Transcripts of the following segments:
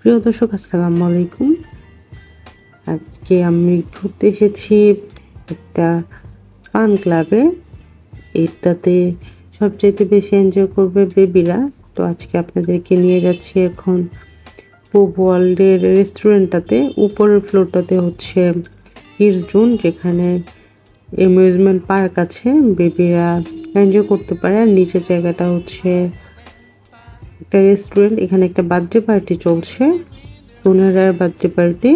প্রিয় দর্শক, আসসালামু আলাইকুম। আজকে আমি ঘুরতে এসেছি একটা ফান ক্লাবে। এটাতে সবচাইতে বেশি এনজয় করবে বেবিরা। তো আজকে আপনাদেরকে নিয়ে যাচ্ছি এখন পোপ ওয়ার্ল্ডের রেস্টুরেন্টটাতে। উপরের ফ্লোরটাতে হচ্ছে কিডস জোন, যেখানে অ্যামিউজমেন্ট পার্ক আছে। বেবিরা এনজয় করতে পারে। আর নিচের জায়গাটা হচ্ছে একটা রেস্টুরেন্ট এখানে একটা বার্থডে পার্টি চলছে। সোনারার বার্থডে পার্টি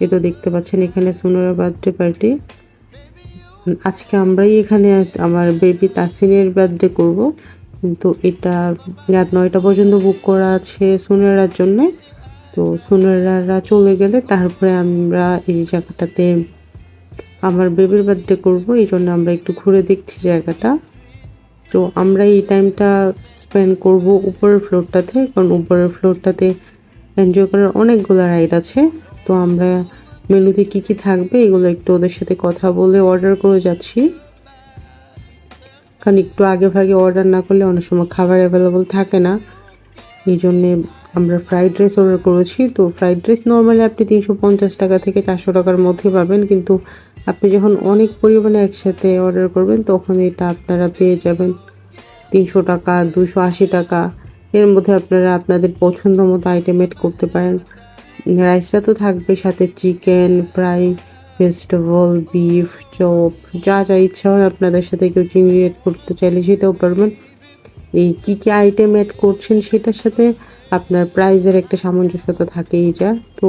এটা দেখতে পাচ্ছেন এখানে সোনারার বার্থডে পার্টি আজকে আমরাই এখানে আমার বেবি তাসিনের বার্থডে করব। কিন্তু এটা রাত নয়টা পর্যন্ত বুক করা আছে সোনারার জন্য। তো সোনারারা চলে গেলে তারপরে আমরা এই জায়গাটাতে আমার বেবির বার্থডে করব। এই জন্য আমরা একটু ঘুরে দেখছি জায়গাটা। তো আমরা এই টাইমটা স্পেন্ড করব উপরের ফ্লোরটাতে কারণ উপরের ফ্লোরটাতে এনজয় করার অনেকগুলো রাইড আছে। তো আমরা মেনুতে কি কি থাকবে এগুলো একটু ওদের সাথে কথা বলে অর্ডার করে যাচ্ছি। কারণ একটু আগে ভাগে অর্ডার না করলে অনেক সময় খাবার অ্যাভেলেবল থাকে না। এই জন্যে আমরা ফ্রাইড রাইস অর্ডার করেছি। তো ফ্রাইড রাইস নর্মালি আপনি তিনশো পঞ্চাশ টাকা থেকে চারশো টাকার মধ্যে পাবেন। কিন্তু আপনি যখন অনেক পরিমাণে একসাথে অর্ডার করবেন, তখন এটা আপনারা পেয়ে যাবেন। তিনশো টাকা, দুশো আশি টাকা, এর মধ্যে আপনারা আপনাদের পছন্দ মতো আইটেম এড করতে পারেন। রাইসটা তো থাকবে সাথে chicken fry vegetable beef chop যা যা ইচ্ছা হয় আপনাদের সাথে কেউ চিংড়ি এড করতে চাইলে সেটাও পারবেন। এই কী কী আইটেম অ্যাড করছেন সেটার সাথে আপনার প্রাইজের একটা সামঞ্জস্যতা থাকেই যা। তো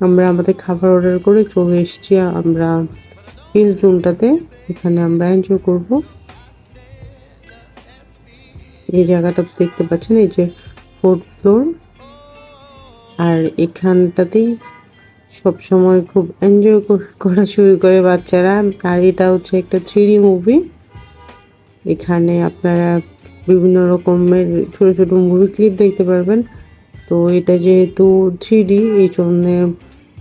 আমরা আমাদের খাবার অর্ডার করে চলে এসেছি আমরা পিস জোনটাতে এখানে আমরা এনজয় করব। এই জায়গাটা দেখতে পাচ্ছেন, এই যে ফোর্থ ফ্লোর আর এখানটাতেই সব সময় খুব এনজয় করা শুরু করে বাচ্চারা। আর এটা হচ্ছে একটা থ্রি মুভি এখানে আপনারা বিভিন্ন রকমের ছোট ছোট মুভি ক্লিপ দেখতে পারবেন। তো এটা যেহেতু থ্রি ডি এই জন্যে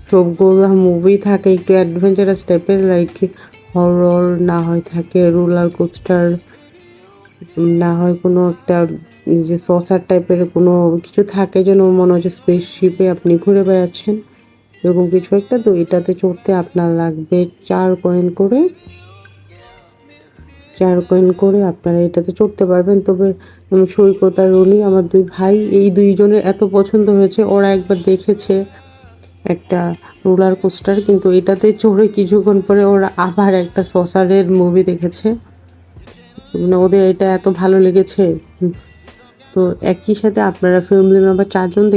সবগুলো মুভি থাকে একটু অ্যাডভেঞ্চারাস টাইপের লাইক হরর না হয় থাকে রোলার কোস্টার না হয় কোনো একটা যে সসার টাইপের কোনো কিছু থাকে যেন মনে যে স্পেসশিপে আপনি ঘুরে বেড়াচ্ছেন, এরকম কিছু একটা। তো এটাতে চড়তে আপনার লাগবে চার কয়েন করে। চার কয়েন করে আপনারা এটাতে চড়তে পারবেন। তবে সৈকত আর রনি, আমার দুই ভাই, এই দুইজনের এত পছন্দ হয়েছে, ওরা একবার দেখেছে একটা রোলার কোস্টার। কিন্তু এটাতে চড়ে কিছুক্ষণ পরে ওরা আবার একটা সসারের মুভি দেখেছে। মানে ওদের এটা এত ভালো লেগেছে। তো একই সাথে আপনারা ফ্যামিলি মেম্বার চারজন